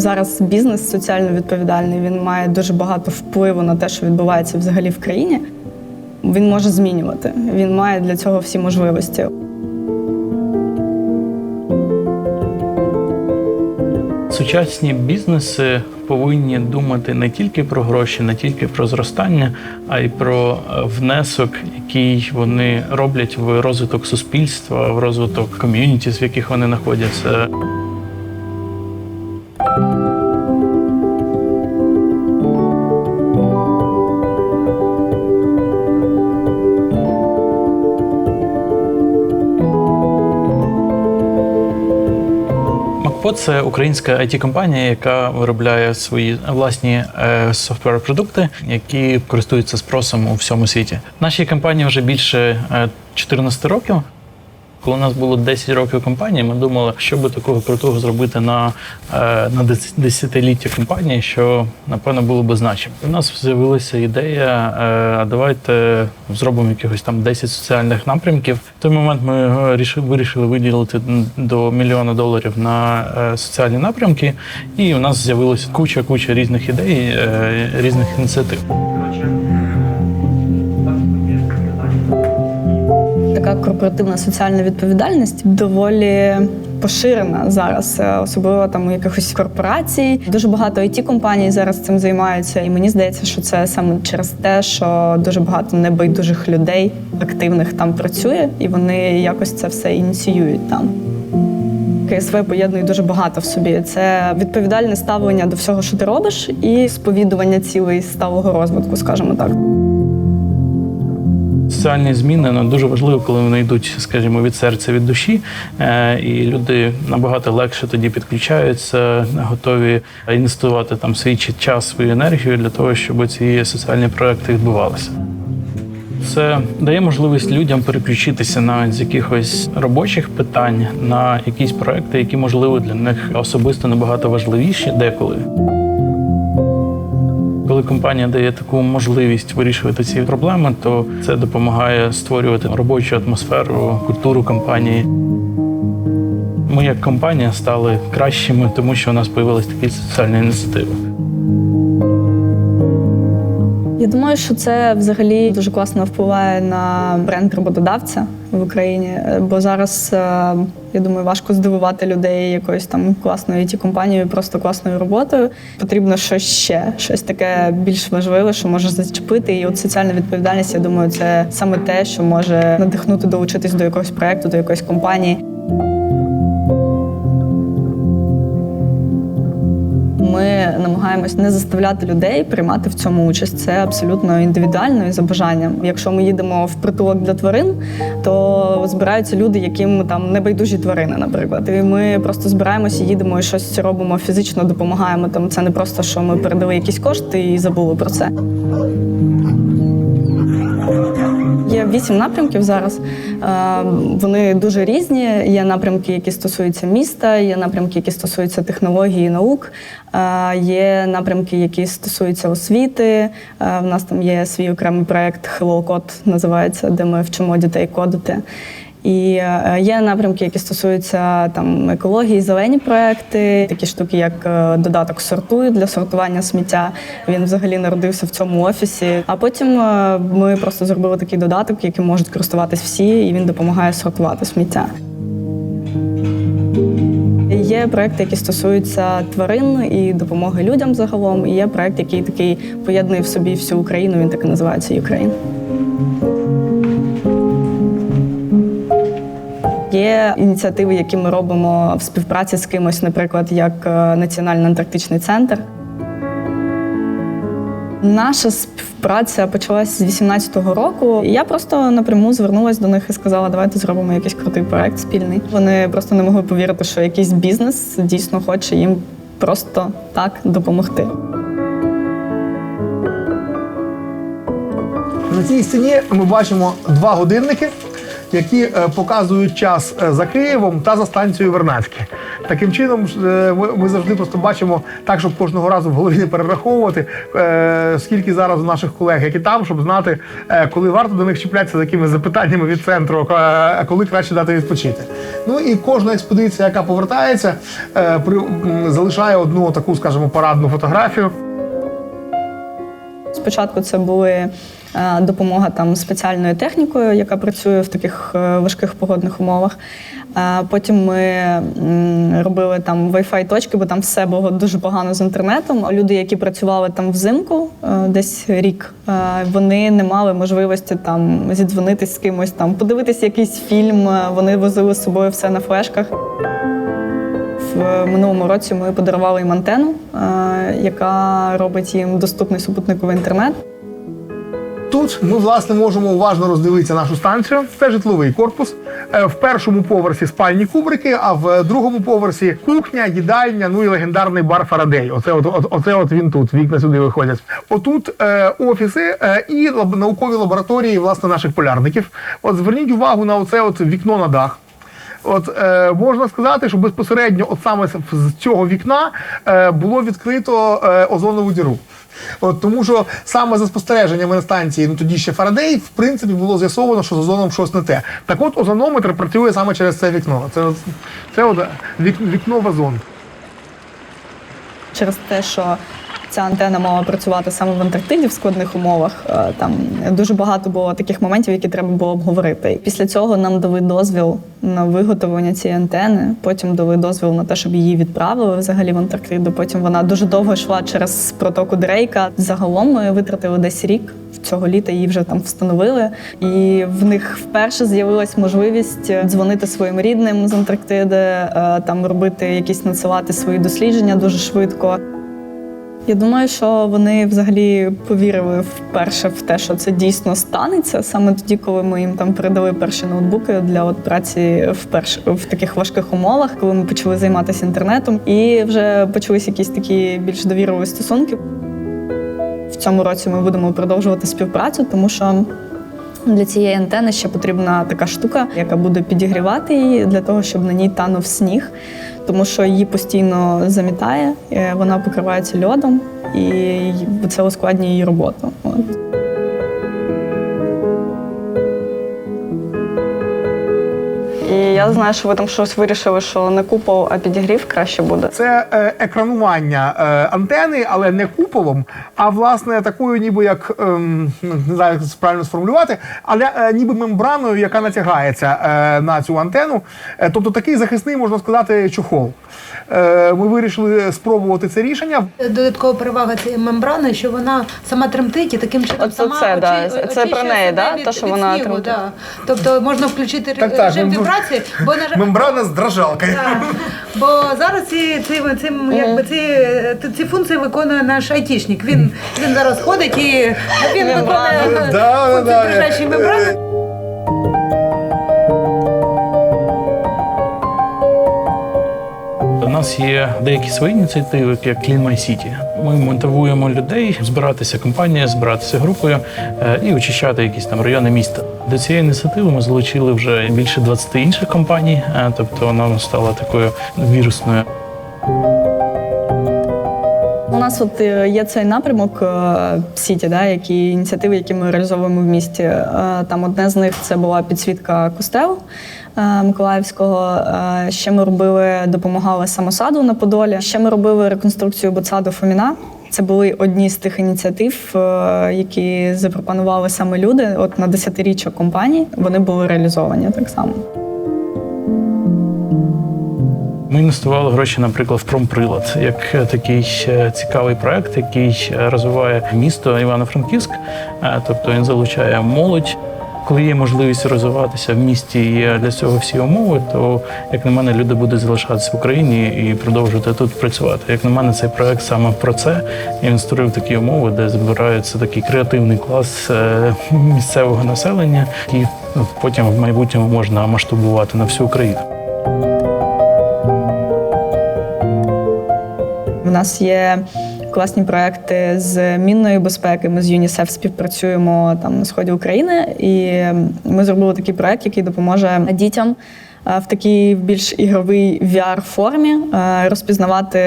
Зараз бізнес соціально відповідальний. Він має дуже багато впливу на те, що відбувається взагалі в країні. Він може змінювати. Він має для цього всі можливості. Сучасні бізнеси повинні думати не тільки про гроші, не тільки про зростання, а й про е, внесок, який вони роблять в розвиток суспільства, в розвиток ком'юніті, в яких вони знаходяться. Макпо це українська it компанія яка виробляє свої власні софтвер-продукти, які користуються спросом у всьому світі. Нашій компанії вже більше е, 14 років. Коли у нас було 10 років компанії, ми думали, що би такого крутого зробити на, е, на десятиліття компанії, що напевно було би значимо. У нас з'явилася ідея, е, а давайте зробимо якихось там 10 соціальних напрямків. В той момент ми е, рішили, вирішили виділити до мільйона доларів на соціальні напрямки, і у нас з'явилася куча куча різних ідей, різних ініціатив. Така корпоративна соціальна відповідальність доволі поширена зараз, е, особливо там у якихось корпорацій. Дуже багато it компаній зараз цим займаються, і мені здається, що це саме через те, що дуже багато небайдужих людей активних там працює, і вони якось це все ініціюють там. КСВ поєднує дуже багато в собі. Це відповідальне ставлення до всього, що ти робиш, і сповідування цілей сталого розвитку, скажімо так. Соціальні зміни ну, дуже важливо, коли вони йдуть, скажімо, від серця, від душі, е, і люди набагато легше тоді підключаються, готові інвестувати там свій час, свою енергію для того, щоб ці соціальні проекти відбувалися. Це дає можливість людям переключитися навіть з якихось робочих питань на якісь проекти, які можливо для них особисто набагато важливіші деколи. Коли компанія дає таку можливість вирішувати ці проблеми, то це допомагає створювати робочу атмосферу, культуру компанії. Ми як компанія стали кращими, тому що у нас з'явилися такі соціальні ініціативи. Я думаю, що це взагалі дуже класно впливає на бренд роботодавця в Україні, Е, бо зараз е, я думаю, важко здивувати людей якоюсь там класною it компанією, просто класною роботою. Потрібно щось ще, щось таке більш важливе, що може зачепити. І от соціальна відповідальність, я думаю, це саме те, що може надихнути долучитись до якогось проекту, до якоїсь компанії. Ми намагаємось не заставляти людей приймати в цьому участь. Це абсолютно індивідуально і за бажанням. Якщо ми їдемо в притулок для тварин, то збираються люди, яким там небайдужі тварини, наприклад. І ми просто збираємося, їдемо і щось робимо фізично, допомагаємо. Там це не просто що ми передали якісь кошти і забули про це. Є вісім напрямків зараз. Е, Вони дуже різні. Є напрямки, які стосуються міста, є напрямки, які стосуються технології і наук, е, є напрямки, які стосуються освіти. Е, В нас там є свій окремий проект Hello Code, називається, де ми вчимо дітей кодити. І е, є напрямки, які стосуються там екології, зелені проекти, такі штуки, як е, додаток сортуй для сортування сміття. Він взагалі народився в цьому офісі. А потім е, ми просто зробили такий додаток, яким можуть користуватись всі, і він допомагає сортувати сміття. Є проекти, які стосуються тварин і допомоги людям загалом. І є проект, який такий поєднує в собі всю Україну. Він так і називається Україн. Є ініціативи, які ми робимо в співпраці з кимось, наприклад, як е, Національний антарктичний центр. Наша співпраця почалася з 18-го року. І я просто напряму звернулася до них і сказала, давайте зробимо якийсь крутий проект спільний. Вони просто не могли повірити, що якийсь бізнес дійсно хоче їм просто так допомогти. На цій стіні ми бачимо два годинники. Які е, показують час е, за Києвом та за станцією Вернадське. Таким чином, е, ми, завжди просто бачимо так, щоб кожного разу в голові не перераховувати, скільки зараз у наших колег, які там, щоб знати, коли варто до них чіплятися такими запитаннями від центру, коли краще дати відпочити. Ну і кожна експедиція, яка повертається, залишає одну таку, скажімо, парадну фотографію. Спочатку це були допомога там спеціальною технікою, яка працює в таких е, важких погодних умовах. Е, Потім ми робили там Wi-Fi точки, бо там все було дуже погано з інтернетом. Люди, які працювали там взимку, е, десь рік, е, вони не мали можливості там зідзвонитись з кимось, там подивитись якийсь фільм. Е, Вони возили з собою все на флешках. В минулому році ми подарували їм антенну, е, яка робить їм доступний супутниковий інтернет. Тут ми власне можемо уважно роздивитися нашу станцію. Це житловий корпус. Е, В першому поверсі спальні кубрики, а в другому поверсі кухня, їдальня, ну і легендарний бар Фарадей. Оце от, от, оце от він тут. Вікна сюди виходять. Отут е, офіси е, і лаб- наукові лабораторії власне наших полярників. От зверніть увагу на оце от вікно на дах. От е, можна сказати, що безпосередньо, от саме з цього вікна е, було відкрито е, озонову діру. От тому, що саме за спостереженнями на станції, ну тоді ще Фарадей, в принципі, було з'ясовано, що з озоном щось не те. Так от озонометр працює саме через це вікно. Це, це от вік, вікно в озон. Через те, що ця антена мала працювати саме в Антарктиді в складних умовах. е, Там дуже багато було таких моментів, які треба було обговорити. Після цього нам дали дозвіл на виготовлення цієї антени. Потім дали дозвіл на те, щоб її відправили взагалі в Антарктиду. Потім вона дуже довго йшла через протоку Дрейка. Загалом ми витратили десь рік. Цього літа її вже там встановили, і в них вперше з'явилась можливість дзвонити своїм рідним з Антарктиди, е, там робити якісь надсилати свої дослідження дуже швидко. Я думаю, що вони взагалі повірили вперше в те, що це дійсно станеться саме тоді, коли ми їм там передали перші ноутбуки для от праці в перш в таких важких умовах, коли ми почали займатися інтернетом, і вже почались якісь такі більш довірливі стосунки. В цьому році ми будемо продовжувати співпрацю, тому що для цієї антени ще потрібна така штука, яка буде підігрівати її для того, щоб на ній танув сніг, тому що її постійно замітає, е, вона покривається льодом, і це ускладнює її роботу. От. Я знаю, що ви там щось вирішили, що не купол, а підігрів краще буде. Це е, екранування е, антени, але не куполом, а власне такою, ніби як ем, не знаю, як це правильно сформулювати, але е, ніби мембраною, яка натягається е, на цю антену. Е, тобто такий захисний, можна сказати, чохол. Е, ми вирішили спробувати це рішення. Додаткова перевага цієї мембрани, що вона сама тремтить і таким чином Оце сама це, да, очі- це про неї, себе да? від, Те, що від вона снігу, тремтить. да. Тобто можна включити Так, так, режим ну, вібрації, бо на жаль- Мембрана з дрожалкою. Так. Бо зараз ці, ці, ці, якби ці, ці, ці функції виконує наш айтішник. Він, він зараз ходить і він виконує Да, функції да, дрожащої е, мембрани. У нас є деякі свої ініціативи, як Clean My City. Ми мотивуємо людей збиратися компанією, збиратися групою е, і очищати якісь там райони міста. До цієї ініціативи ми залучили вже більше 20 інших компаній, е, тобто вона стала такою вірусною. Нас от е, є цей напрямок е, Сіті, да, які ініціативи, які ми реалізовуємо в місті. Е, Там одне з них це була підсвітка костелу е, Миколаївського. Ще ми робили, допомагали самосаду на Подолі. Ще ми робили реконструкцію ботсаду Фоміна. Це були одні з тих ініціатив, які запропонували саме люди. От на десятиріччя компанії вони були реалізовані так само. Ми інвестували гроші, наприклад, в промприлад, як е, такий е, цікавий проект, який е, розвиває місто Івано-Франківськ. Тобто він залучає молодь. Коли є можливість розвиватися в місті і для цього всі умови, то як на мене, люди будуть залишатися в Україні і продовжувати тут працювати. Як на мене, цей проект саме про це. І він створив такі умови, де збирається такий креативний клас місцевого населення, ну, потім в майбутньому можна масштабувати на всю Україну. У нас є класні проекти з мінної безпеки. Ми з ЮНІСЕФ співпрацюємо там на сході України, і ми зробили такий проект, який допоможе дітям е, в такій більш ігровій VR-формі е, розпізнавати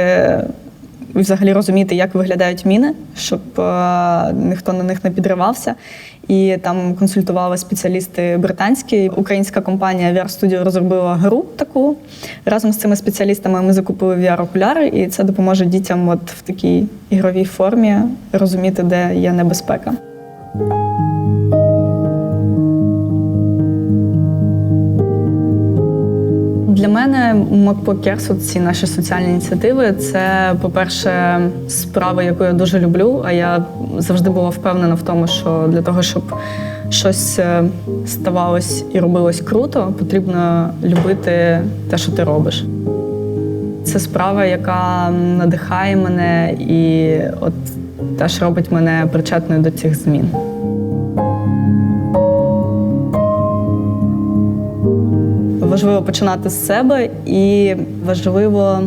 взагалі розуміти, як виглядають міни, щоб е, ніхто на них не підривався. І там консультували спеціалісти британські. Українська компанія VR Studio розробила гру таку. Разом з цими спеціалістами ми закупили VR-окуляри, і це допоможе дітям от в такій ігровій формі розуміти, де є небезпека. Для мене МакПо Керсу, ці наші соціальні ініціативи, це, по-перше, справа, яку я дуже люблю. А я завжди була впевнена в тому, що для того, щоб щось е, ставалось і робилось круто, потрібно любити те, що ти робиш. Це справа, яка надихає мене і от теж робить мене причетною до цих змін. Важливо починати з себе і важливо,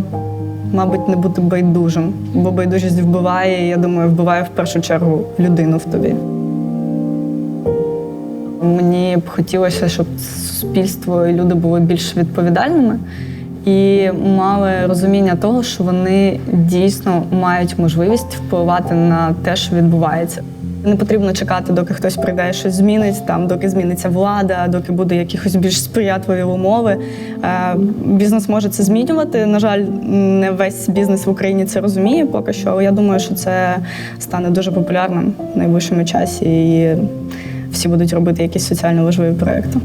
мабуть, не бути байдужим, бо байдужість вбиває, і, я думаю, вбиває в першу чергу людину в тобі. Мені б хотілося, щоб суспільство і люди були більш відповідальними і мали розуміння того, що вони дійсно мають можливість впливати на те, що відбувається. Не потрібно чекати, доки хтось прийде щось змінить, там доки зміниться влада, доки буде якихось більш сприятливі умови. Е, Бізнес може це змінювати. На жаль, не весь бізнес в Україні це розуміє поки що, але я думаю, що це стане дуже популярним в найближчому часі, і всі будуть робити якісь соціально важливі проекти.